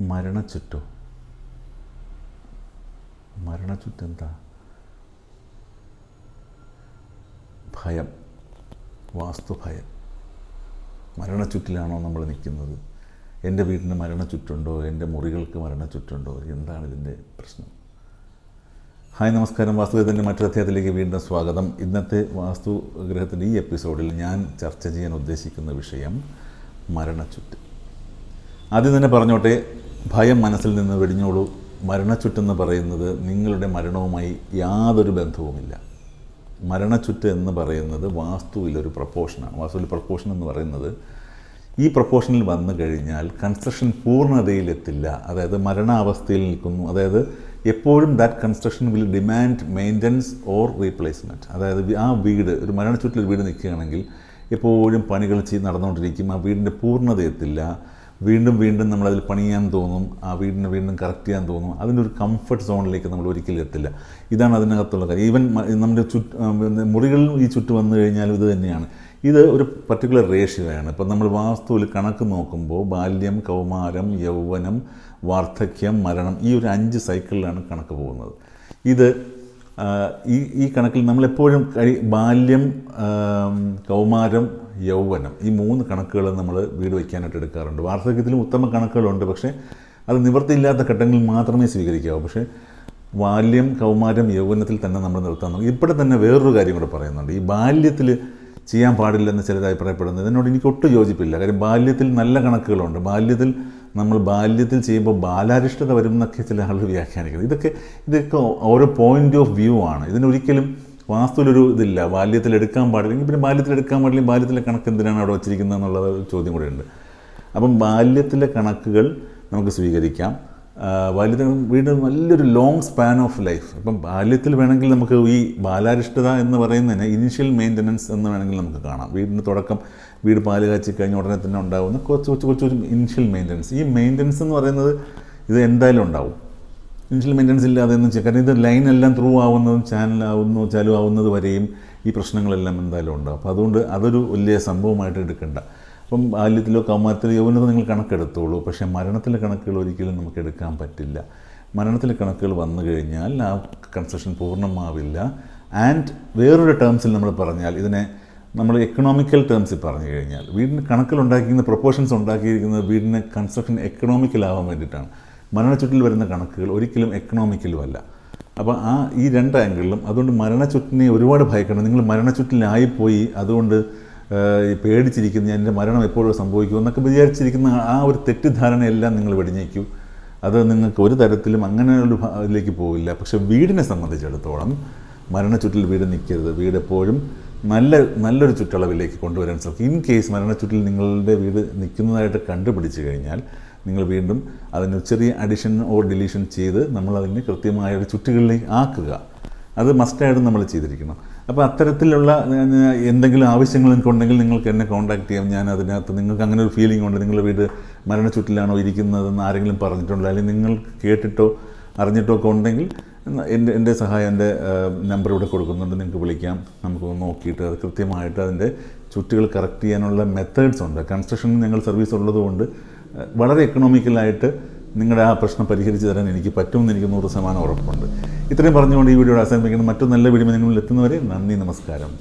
മരണച്ചുറ്റോ. മരണച്ചുറ്റെന്താ? ഭയം. വാസ്തുഭയം. മരണച്ചുറ്റിലാണോ നമ്മൾ നിൽക്കുന്നത്? എന്റെ വീടിന് മരണച്ചുറ്റുണ്ടോ? എന്റെ മുറികൾക്ക് മരണച്ചുറ്റുണ്ടോ? എന്താണ് ഇതിന്റെ പ്രശ്നം? ഹായ് നമസ്കാരം. വാസ്തുഗ്രഹത്തിന്റെ മറ്റൊരു അധ്യായത്തിലേക്ക് വീണ്ടും സ്വാഗതം. ഇന്നത്തെ വാസ്തുഗ്രഹത്തിന്റെ ഈ എപ്പിസോഡിൽ ഞാൻ ചർച്ച ചെയ്യാൻ ഉദ്ദേശിക്കുന്ന വിഷയം മരണച്ചുറ്റ്. ആദ്യം തന്നെ പറഞ്ഞോട്ടെ ഭയം മനസ്സിൽ നിന്ന് വെടിഞ്ഞോളൂ. മരണച്ചുറ്റെന്ന് പറയുന്നത് നിങ്ങളുടെ മരണവുമായി യാതൊരു ബന്ധവുമില്ല. മരണച്ചുറ്റ് എന്ന് പറയുന്നത് വാസ്തുവിലൊരു പ്രപ്പോഷനാണ്. വാസ്തുവിൽ പ്രപ്പോഷൻ എന്ന് പറയുന്നത് ഈ പ്രപ്പോഷനിൽ വന്നു കഴിഞ്ഞാൽ കൺസ്ട്രക്ഷൻ പൂർണതയിലെത്തില്ല. അതായത് മരണാവസ്ഥയിൽ നിൽക്കുന്നു. അതായത് എപ്പോഴും that construction will demand maintenance or replacement അതായത് ആ വീട് ഒരു മരണച്ചുറ്റിൽ വീട് നിൽക്കുകയാണെങ്കിൽ എപ്പോഴും പണികൾ ചെയ്ത് നടന്നുകൊണ്ടിരിക്കും. ആ വീടിന്റെ പൂർണത എത്തില്ല വീണ്ടും വീണ്ടും നമ്മളതിൽ പണിയാൻ തോന്നും ആ വീടിനെ വീണ്ടും കറക്റ്റ് ചെയ്യാൻ തോന്നും അതിന്റെ ഒരു കംഫർട്ട് സോണിലേക്ക് നമ്മൾ ഒരിക്കലും എത്തില്ല. ഇതാണ് അതിനകത്തുള്ള കാര്യം. ഈവൻ നമ്മുടെ ചുറ്റ് മുറികളിലും ഈ ചുറ്റ് വന്നു കഴിഞ്ഞാലും ഇത് തന്നെയാണ്. ഇത് ഒരു പർട്ടിക്കുലർ റേഷ്യോയാണ് ഇപ്പം നമ്മൾ വാസ്തുവിൽ കണക്ക് നോക്കുമ്പോൾ ബാല്യം കൗമാരം യൗവനം വാർദ്ധക്യം മരണം ഈ ഒരു അഞ്ച് സൈക്കിളിലാണ് കണക്ക് പോകുന്നത്. ഇത് ഈ ഈ കണക്കിൽ നമ്മളെപ്പോഴും കഴി ബാല്യം കൗമാരം യൗവനം. ഈ മൂന്ന് കണക്കുകൾ നമ്മൾ വീട് വയ്ക്കാനായിട്ട് എടുക്കാറുണ്ട്. വാർദ്ധക്യത്തിലും ഉത്തമ കണക്കുകളുണ്ട്. പക്ഷേ അത് നിവൃത്തിയില്ലാത്ത ഘട്ടങ്ങളിൽ മാത്രമേ സ്വീകരിക്കാവൂ. പക്ഷേ ബാല്യം കൗമാരം യൗവനത്തിൽ തന്നെ നമ്മൾ നിർത്താൻ നോക്കും. തന്നെ വേറൊരു കാര്യം കൂടെ പറയുന്നുണ്ട്. ഈ ബാല്യത്തിൽ ചെയ്യാൻ പാടില്ലെന്ന് ചിലർ അഭിപ്രായപ്പെടുന്നത് ഇതിനോട് എനിക്ക് ഒട്ടും യോജിപ്പില്ല. കാര്യം ബാല്യത്തിൽ നല്ല കണക്കുകളുണ്ട്. ബാല്യത്തിൽ നമ്മൾ ബാല്യത്തിൽ ചെയ്യുമ്പോൾ ബാലാരിഷ്ടത വരും എന്നൊക്കെ ചില ആളുകൾ വ്യാഖ്യാനിക്കുന്നത് ഇതൊക്കെ ഇതൊക്കെ ഓരോ പോയിന്റ് ഓഫ് വ്യൂ ആണ്. ഇതിനൊരിക്കലും വാസ്തുവിലൊരു ഇതില്ല. ബാല്യത്തിൽ എടുക്കാൻ പാടില്ലെങ്കിൽ പിന്നെ ബാല്യത്തിൽ എടുക്കാൻ പാടില്ല. ബാല്യത്തിലെ കണക്ക് എന്തിനാണ് അവിടെ വച്ചിരിക്കുന്നത് എന്നുള്ള ചോദ്യം കൂടെ ഉണ്ട് അപ്പം ബാല്യത്തിലെ കണക്കുകൾ നമുക്ക് സ്വീകരിക്കാം. ബാല്യത്തിൽ വീണ്ടും നല്ലൊരു ലോങ് സ്പാൻ ഓഫ് ലൈഫ് ഇപ്പം ബാല്യത്തിൽ വേണമെങ്കിൽ നമുക്ക് ഈ ബാലാരിഷ്ടത എന്ന് പറയുന്നതിന് ഇനീഷ്യൽ മെയിന്റനൻസ് എന്ന് വേണമെങ്കിൽ നമുക്ക് കാണാം. വീടിന്റെ തുടക്കം വീട് പാൽ കാച്ചി കഴിഞ്ഞ ഉടനെ തന്നെ ഉണ്ടാകുന്ന കുറച്ച് കുറച്ച് കുറച്ച് ഇനീഷ്യൽ മെയിന്റനൻസ് ഈ മെയിന്റനൻസ് എന്ന് പറയുന്നത് ഇത് എന്തായാലും ഉണ്ടാവും. ഇനിഷ്യൽ മെയിന്റനൻസ് ഇല്ലാതെ എന്ന് വെച്ചാൽ കാരണം ഇത് ലൈൻ എല്ലാം ത്രൂ ആവുന്നതും ചാനൽ ആവുന്നു ചാലു ആവുന്നത് വരെയും ഈ പ്രശ്നങ്ങളെല്ലാം എന്തായാലും ഉണ്ട്. അപ്പോൾ അതുകൊണ്ട് അതൊരു വലിയ സംഭവമായിട്ട് എടുക്കേണ്ട. അപ്പം ബാല്യത്തിലോ കൗമാരത്തിലോ യൗവനത്തിലോ നിങ്ങൾ കണക്കെടുത്തോളൂ. പക്ഷേ മരണത്തിലെ കണക്കുകൾ ഒരിക്കലും നമുക്ക് എടുക്കാൻ പറ്റില്ല. മരണത്തിലെ കണക്കുകൾ വന്നു കഴിഞ്ഞാൽ ആ കൺസ്ട്രക്ഷൻ പൂർണമാവില്ല. ആൻഡ് വേറൊരു ടേംസിൽ നമ്മൾ പറഞ്ഞാൽ ഇതിനെ നമ്മൾ എക്കണോമിക്കൽ ടേംസിൽ പറഞ്ഞു കഴിഞ്ഞാൽ വീടിന് കണക്കിലുണ്ടാക്കിയിരിക്കുന്ന പ്രൊപ്പോർഷൻസ് ഉണ്ടാക്കിയിരിക്കുന്നത് വീടിന് കൺസ്ട്രക്ഷൻ എക്കണോമിക്കൽ ആവാൻ വേണ്ടിയിട്ടാണ്. മരണച്ചുറ്റിൽ വരുന്ന കണക്കുകൾ ഒരിക്കലും എക്കണോമിക്കലും അല്ല. അപ്പോൾ ആ ഈ രണ്ട് ആംഗിളിലും അതുകൊണ്ട് മരണച്ചുറ്റിനെ ഒരുപാട് ഭയക്കണം. നിങ്ങൾ മരണച്ചുറ്റിലായിപ്പോയി അതുകൊണ്ട് പേടിച്ചിരിക്കുന്നു എന്റെ മരണം എപ്പോഴും സംഭവിക്കും എന്നൊക്കെ വിചാരിച്ചിരിക്കുന്ന ആ ഒരു തെറ്റിദ്ധാരണയെല്ലാം നിങ്ങൾ വെടിഞ്ഞേക്കൂ അത് നിങ്ങൾക്ക് ഒരു തരത്തിലും അങ്ങനെ ഒരു ഇതിലേക്ക് പോവില്ല. പക്ഷേ വീടിനെ സംബന്ധിച്ചിടത്തോളം മരണച്ചുറ്റിൽ വീട് നിൽക്കരുത്. വീട് എപ്പോഴും നല്ല നല്ലൊരു ചുറ്റളവിലേക്ക് കൊണ്ടുവരാൻ ശ്രമിക്കും. ഇൻ കേസ് മരണച്ചുറ്റിൽ നിങ്ങളുടെ വീട് നിൽക്കുന്നതായിട്ട് കണ്ടുപിടിച്ച് കഴിഞ്ഞാൽ നിങ്ങൾ വീണ്ടും അതിന് ചെറിയ അഡിഷൻ ഓർ ഡിലീഷൻ ചെയ്ത് നമ്മളതിനെ കൃത്യമായ ഒരു ചുറ്റുകളിലേക്ക് ആക്കുക. അത് മസ്റ്റായിട്ട് നമ്മൾ ചെയ്തിരിക്കണം. അപ്പോൾ അത്തരത്തിലുള്ള എന്തെങ്കിലും ആവശ്യങ്ങൾ നിങ്ങൾക്കുണ്ടെങ്കിൽ നിങ്ങൾക്ക് എന്നെ കോൺടാക്ട് ചെയ്യാം. ഞാൻ അതിനകത്ത് നിങ്ങൾക്ക് അങ്ങനെ ഒരു ഫീലിംഗ് ഉണ്ട്. നിങ്ങളുടെ വീട് മരണച്ചുറ്റിലാണോ ഇരിക്കുന്നതെന്ന് ആരെങ്കിലും പറഞ്ഞിട്ടുണ്ടോ? അല്ലെങ്കിൽ നിങ്ങൾ കേട്ടിട്ടോ അറിഞ്ഞിട്ടോ ഒക്കെ ഉണ്ടെങ്കിൽ എന്റെ എന്റെ സഹായം എന്റെ നമ്പർ ഇവിടെ കൊടുക്കുന്നുണ്ട്. നിങ്ങൾക്ക് വിളിക്കാം. നമുക്ക് നോക്കിയിട്ട് അത് കൃത്യമായിട്ട് അതിന്റെ ചുറ്റുകൾ കറക്റ്റ് ചെയ്യാനുള്ള മെത്തേഡ്സ് ഉണ്ട്. കൺസ്ട്രക്ഷൻ ഞങ്ങൾ സർവീസ് ഉള്ളതുകൊണ്ട് വളരെ എക്കണോമിക്കലായിട്ട് നിങ്ങളുടെ ആ പ്രശ്നം പരിഹരിച്ച് തരാൻ എനിക്ക് പറ്റുമെന്ന് എനിക്ക് നൂറ് ശതമാനം ഉറപ്പുണ്ട്. ഇത്രയും പറഞ്ഞുകൊണ്ട് ഈ വീഡിയോ അവസാനിപ്പിക്കണം മറ്റു നല്ല വീഡിയോ നിങ്ങളിൽ എത്തുന്നവരെ നന്ദി നമസ്കാരം.